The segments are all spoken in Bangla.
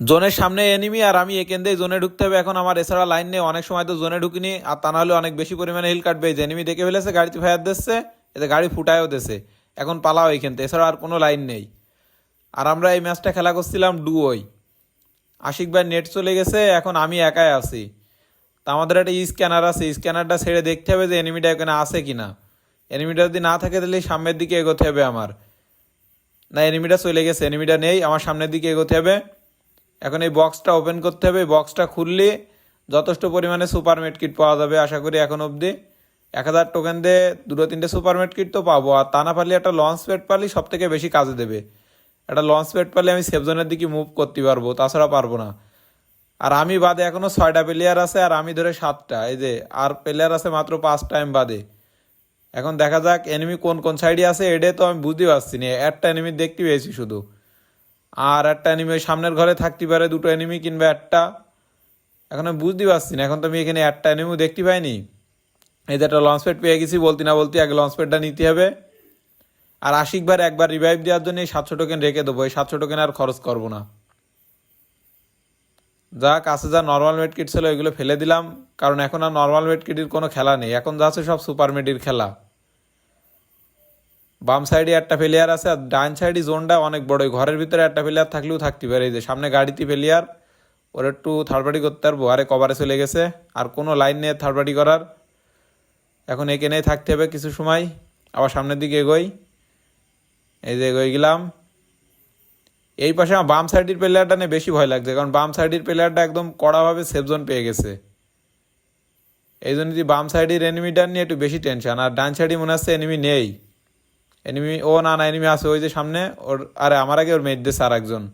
জোনের সামনে এনিমি আর আমি এখান দিয়ে জোনে ঢুকতে হবে। এখন আমার এছাড়া লাইন নেই, অনেক সময় তো জোনে ঢুকিনি। আর তা নাহলে অনেক বেশি পরিমাণে হিল কাটবে। যে এনিমি দেখে ফেলেছে, গাড়িতে ফায়ার দিচ্ছে, এতে গাড়ি ফুটায়ও দিচ্ছে এখন পালাও এখান থেকে। এছাড়া আর কোনো লাইন নেই। আর আমরা এই ম্যাচটা খেলা করছিলাম ডুয়োই আশিক ভাই নেট চলে গেছে, এখন আমি একাই আছি। তা আমাদের একটা স্ক্যানার আছে। স্ক্যানারটা ছেড়ে দেখতে হবে যে এনিমিটা এখানে আছে কি না এনিমিটা যদি না থাকে তাহলে সামনের দিকে এগোতে হবে আমার। না এনিমিটা চলে গেছে এনিমিটা নেই, আমার সামনের দিকে এগোতে হবে। এখন এই বক্সটা ওপেন করতে হবে। বক্সটা খুললে যথেষ্ট পরিমাণে সুপার মেড কিট পাওয়া যাবে আশা করি এখন অবধি। এক হাজার টোকেন দিয়ে দুটো তিনটে সুপার মেড কিট তো পাবো। আর তা না পারলে একটা লঞ্চ প্যাড পারলে সব থেকে বেশি কাজে দেবে। একটা লঞ্চ প্যাড পারলে আমি সেভজনের দিকে মুভ করতে পারব, তাছাড়া পারব না। আর আমি বাদে এখনও ছয়টা প্লেয়ার আছে আর আমি ধরে সাতটা। এই যে, আর প্লেয়ার আছে মাত্র পাঁচ টাইম বাদে। এখন দেখা যাক এনিমি কোন কোন সাইডে আছে। এডে তো আমি বুঝতে পারছি না। একটা এনিমি দেখতে পেয়েছি শুধু। আর একটা ওই সামনের ঘরে থাকতে পারে, দুটো এনিমি কিংবা একটা। এখন আমি বুঝতে পারছি না, এখন তো আমি এখানে একটা এনিমিও দেখতে পাইনি। এই যে একটা লঞ্চ প্যাড পেয়ে গেছি, বলতে না বলতে আগে লঞ্চ প্যাডটা নিতে হবে। আর আশিকবার একবার রিভাইভ দেওয়ার জন্য এই সাতশো টোকেন রেখে দেবো, এই সাতশো টোকেন আর খরচ করব না। যা কাছে যা নর্মাল মেড কিট ছিল, ওইগুলো ফেলে দিলাম। কারণ এখন আর নর্মাল মেড কিটের কোনো খেলা নেই, এখন যা আছে সব সুপার মেডির খেলা। বাম সাইডে একটা প্লেয়ার আছে আর ডান সাইডে জোনটা অনেক বড়। ঘরের ভিতরে একটা প্লেয়ার থাকলেও থাকতে পারে। এই যে সামনে গাড়িতে প্লেয়ার ওর একটু থার্ড পার্টি করতে পারব। আরে কভারে চলে গেছে। আর কোনো লাইন নেই থার্ড পার্টি করার। এখন এখানেই থাকতে হবে কিছু সময়। আবার সামনের দিকে এগোই। এই যে এগোই গেলাম। এই পাশে আমার বাম সাইডের প্লেয়ারটা নিয়ে বেশি ভয় লাগছে। কারণ বাম সাইডের প্লেয়ারটা একদম কড়াভাবে সেফ জোন পেয়ে গেছে। এই জন্য যদি বাম সাইডের এনিমিটার নিয়ে একটু বেশি টেনশন আর ডান সাইডে মনে হচ্ছে এনিমি নেই। এনিমি ও না না এনিমি আছে ওই যে সামনে। ওর, আরে, আমার আগে ওর মেট দিচ্ছে আর একজন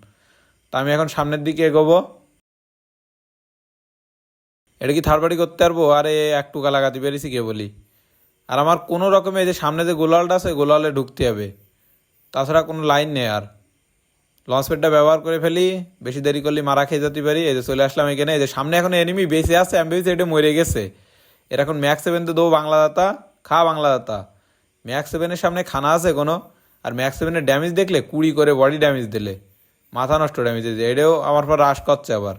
তা আমি এখন সামনের দিকে এগোবো। এটা কি থার্ড পার্টি করতে পারব? আরে, একটু লাগাতে পেরেছি কে বলি? আর আমার কোনো রকমে যে সামনে যে গোলালটা আছে গোলালে ঢুকতে হবে। তাছাড়া কোনো লাইন নেই আর। লঞ্চ প্যাডটা ব্যবহার করে ফেলি, বেশি দেরি করলে মারা খেয়ে যেতে পারি। এই যে চলে আসলাম এখানে। এই যে সামনে এখন এনিমি বেঁচে আছে আমি এটা মরে গেছে। এর এখন ম্যাক্স সেভেন তো দেবো বাংলা দাতা খা বাংলা দাতা ম্যাক্স সেভেনের সামনে খানা আছে কোনো? আর ম্যাক্স সেভেনের ড্যামেজ দেখলে কুড়ি করে বডি ড্যামেজ দিলে। মাথা নষ্ট ড্যামেজ দিয়েছে এটাও আমার পর রাশ করছে আবার।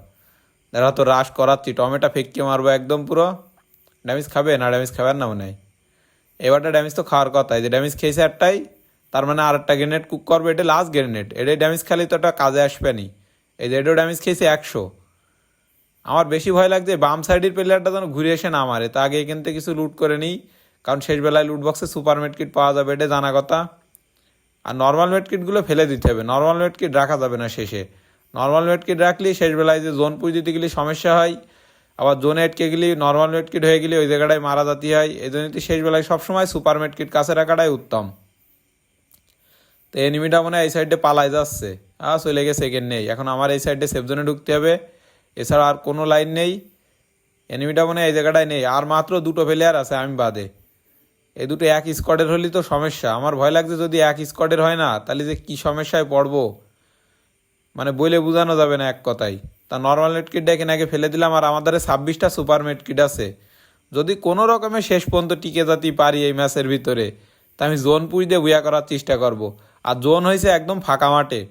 দেখা তো রাশ করাচ্ছি। টমেটো ফেঁকিয়ে মারবো একদম পুরো। ড্যামেজ খাবে না? ড্যামেজ খাবার না মনে হয়। এবারটা ড্যামেজ তো খাওয়ার কথা। যে ড্যামেজ খেয়েছে একটাই, তার মানে আর একটা গ্রেনেড কুক করবে। এটা লাস্ট গ্রেনেড এটাই ড্যামেজ খেলে তো একটা কাজে আসবে নি। এই যে এটাও ড্যামেজ খেয়েছে একশো। আমার বেশি ভয় লাগছে, বাম সাইডের প্লেয়ারটা যেন ঘুরে এসে না মারে। তা আগে এখান থেকে কিছু লুট করে নিই। কারণ শেষ বেলায় লুট বক্সে সুপার মেড কিট পাওয়া যাবে, এটা জানা কথা। আর নর্মাল মেড কিটগুলো ফেলে দিতে হবে। নর্মাল মেড কিট রাখা যাবে না শেষে। নর্মাল মেড কিট রাখলে শেষ বেলায় যে জোন পুজ দিতে গেলে সমস্যা হয়। আবার জোনে আটকে গেলে নর্মাল মেড কিট হয়ে গেলে ওই জায়গাটায় মারা জাতি হয়। এই জন্য শেষ বেলায় সবসময় সুপার মেড কিট কাছে রাখাটাই উত্তম। তো এনিমিটা মনে হয় এই সাইডে পালায় যাচ্ছে। আ চলে গেছে সেকেন্ড নেই। এখন আমার এই সাইডে সেফ জোনে ঢুকতে হবে। এছাড়া আর কোনো লাইন নেই। এনিমিটা মনে হয় এই জায়গাটায় নেই। আর মাত্র দুটো প্লেয়ার আছে, আমি বাদে। এই দুটো এক স্কোয়াডের হলেই তো সমস্যা। আমার ভয় লাগছে যদি এক স্কোয়াডের হয় না, তাহলে যে কী সমস্যায় পড়ব? মানে বইলে বোঝানো যাবে না এক কথাই তা নর্মাল মেড কিটটা এখানে আগে ফেলে দিলাম, আর আমাদের ছাব্বিশটা সুপার মেড কিট আছে। যদি কোনো রকমে শেষ পর্যন্ত টিকে যেতে পারি এই ম্যাচের ভিতরে, তা আমি জোন পুজ দিয়ে বুয়া করার চেষ্টা করব। আর জোন হয়েছে একদম ফাঁকা মাঠে।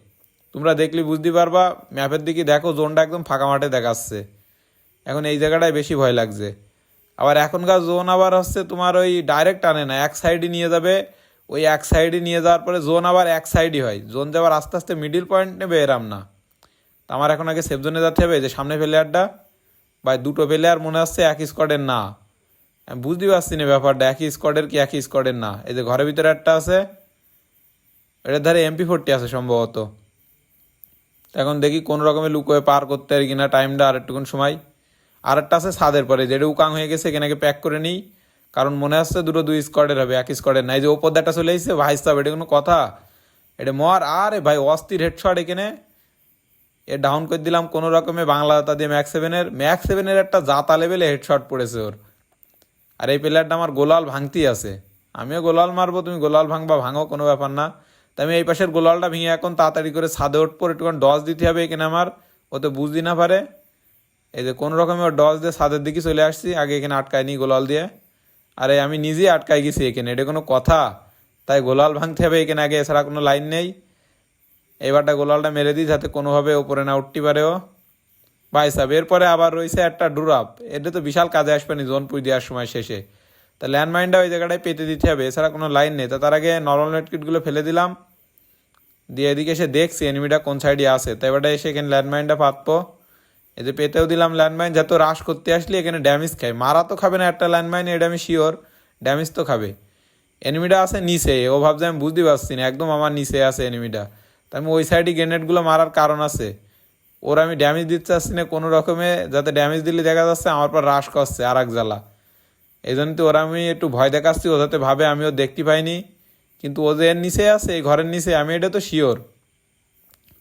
তোমরা দেখলে বুঝতে পারবা ম্যাপের দিকে দেখো জোনটা একদম ফাঁকা মাঠে দেখাচ্ছে। এখন এই জায়গাটায় বেশি ভয় লাগছে। আবার এখনকার জোন আবার হচ্ছে তোমার ওই ডাইরেক্ট আনে না, এক সাইডে নিয়ে যাবে, ওই এক সাইডে নিয়ে যাওয়ার পরে জোন আবার এক সাইডই হয়। জোন যাবার আস্তে আস্তে মিডিল পয়েন্ট নেবে এরাম না। তা আমার এখন আগে সেফ জোনে যেতে হবে যে সামনে প্লেয়ারটা বা দুটো প্লেয়ার মনে হচ্ছে এক স্কোয়াডের না। আমি বুঝতে পারছি না ব্যাপারটা, একই স্কোয়াডের কি একই স্কোয়াডের না। এই যে ঘরের ভিতরে একটা আছে এটার ধারে এমপি ফোরটি আছে সম্ভবত। এখন দেখি কোন রকমের লুকোয়ে পার করতে পারি কিনা টাইমটা আর একটুকুন সময়। আর একটা আছে ছাদের পরে যেটা উকাং হয়ে গেছে, এখানে প্যাক করে নিই। কারণ মনে আসছে দুটো দুই স্কোয়াডের হবে, এক স্কোয়াডের নাই যে ওপর একটা চলে এসেছে, ভাই সাহেব, এটা কোনো কথা? এটা মর, আরে ভাই, অস্থির হেডশট এখানে। এ ডাউন করে দিলাম কোনো রকমে, বাংলা দাতা দিয়ে ম্যাক্স সেভেনের ম্যাক্স সেভেনের একটা জাতা লেভেলে হেডশট পড়েছে ওর। আর এই প্লেয়ারটা আমার গোলাল ভাঙতেই আছে। আমিও গোলাল মারবো, তুমি গোলাল ভাঙবা, ভাঙো, কোনো ব্যাপার না। তাই আমি এই পাশের গোলালটা ভেঙে এখন তাড়াতাড়ি করে ছাদে উঠবো, একটুখানি ডস দিতে হবে এখানে আমার। ও তো বুঝতে না পারে। এই যে কোনো রকমে ওর ডস দিয়ে ছাদের দিকে চলে আসছি, আগে এখানে আটকায়নি গোলাল দিয়ে। আরে আমি নিজেই আটকাই গেছি এখানে, এটা কোনো কথা। তাই গোলাল ভাঙতে হবে এখানে আগে, এছাড়া কোনো লাইন নেই। এবারটা গোলালটা মেরে দিই যাতে কোনোভাবে ওপরে না উঠতে পারে ও। ভাই সাহেব, এরপরে আবার রয়েছে একটা ডুরাপ এটা তো বিশাল কাজে আসবে নি জোন পুই দেওয়ার সময় শেষে। তা ল্যান্ডমাইনটা ওই জায়গাটায় পেতে দিতে হবে, এছাড়া কোনো লাইন নেই। তা তার আগে নর্মাল নেটকিটগুলো ফেলে দিলাম। দিয়ে এদিকে এসে দেখছি এনিমিটা কোন সাইডে আছে। তাই এবারটা এসে এখানে ল্যান্ডমাইনটা পাতবো এতে পেতেও দিলাম ল্যান্ডমাইন যাতে ও রাশ করতে আসলে এখানে ড্যামেজ খায়। মারা তো খাবে না একটা ল্যান্ডমাইন এটা আমি শিওর ড্যামেজ তো খাবে। এনিমিটা আছে নিচে, ও ভাবছে আমি বুঝতে পারছি না, একদম আমার নিচে আছে এনিমিটা তা আমি ওই সাইডে গ্রেনেডগুলো মারার কারণ আছে। ওর আমি ড্যামেজ দিতে চাচ্ছি না, কোনো রকমে যাতে ড্যামেজ দিলে দেখা যাচ্ছে আমার পর রাশ করছে আর এক জ্বালা। এই জন্য তো ওরা আমি একটু ভয় দেখাচ্ছি, ও যাতে ভাবে, আমিও দেখতে পাইনি। কিন্তু ও যে এর নিচে আছে, এই ঘরের নিচে, আমি এটা তো শিওর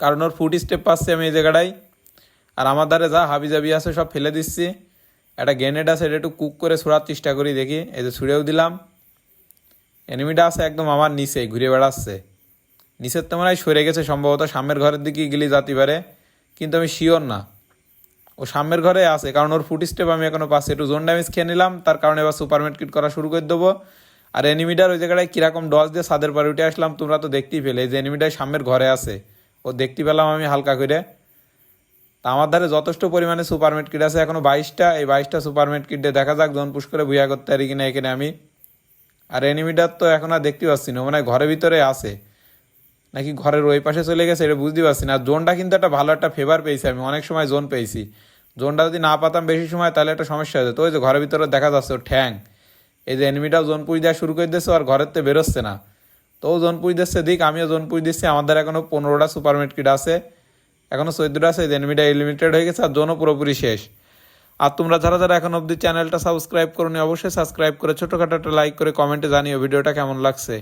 কারণ ওর ফুট স্টেপ পাচ্ছি আমি এই জায়গাটায়। আর আমার ধারে যা হাবি জাবি আছে সব ফেলে দিচ্ছি। একটা গ্রেনেড আছে, এটা একটু কুক করে ছোড়ার চেষ্টা করি দেখি। এই যে ছুঁড়েও দিলাম। এনিমিটা আছে একদম আমার নিচে, ঘুরে বেড়াচ্ছে। নিচের তো মনে হয় সরে গেছে সম্ভবত, সামনের ঘরের দিকে গেলে যেতে পারে। কিন্তু আমি শিওর না। ও সামনের ঘরে আছে, কারণ ওর ফুট স্টেপ আমি এখনও পাচ্ছি। একটু জোন ড্যামেজ খেয়ে নিলাম, তার কারণে এবার সুপারমেট কিট করা শুরু করে দেবো। আর এনিমিটার ওই জায়গাটায় কীরকম ডস দিয়ে ছাদের পারে উঠে আসলাম, তোমরা তো দেখতেই পেলে। যে এনিমিটার সামনের ঘরে আছে, ও দেখতে পেলাম আমি হালকা করে। তা আমার ধারে যথেষ্ট পরিমাণে সুপারমেট কিট আছে। এখনও বাইশটা, এই বাইশটা সুপারমেট কিট দেখা যাক জন পুশ করে বুয়া করতে পারি কিনা এখানে আমি। আর এনিমিটার তো এখন আর দেখতে পাচ্ছি না মানে ঘরের ভিতরে আছে। নাকি ঘরের ওই পাশে চলে গেছে, এটা বুঝতে পারছি না। আর জোনটা কিন্তু একটা ভালো একটা ফেভার পেয়েছি, আমি অনেক সময় জোন পেয়েছি। জোনটা যদি না পাতাম বেশি সময়, তাহলে একটা সমস্যা যেত ওই যে ঘরের ভিতরে দেখা যাচ্ছে ও ঠ্যাং। এই যে এনিমিটাও জোন পুই দেওয়া শুরু করে দিচ্ছে আর ঘরের তো বেরোচ্ছে না। তো জোন পুই দিচ্ছে, দিক, আমিও জোন পুই দিচ্ছি। আমাদের এখনও পনেরোটা সুপারমেট কিট আছে। এখনও চোদ্দোটা আছে এনিমিটা লিমিটেড হয়ে গেছে, আর জোনও পুরোপুরি শেষ। আর তোমরা যারা যারা এখন অবধি চ্যানেলটা সাবস্ক্রাইব করো অবশ্যই সাবস্ক্রাইব করে ছোটোখাটো একটা লাইক করে কমেন্টে জানিও ভিডিওটা কেমন লাগছে।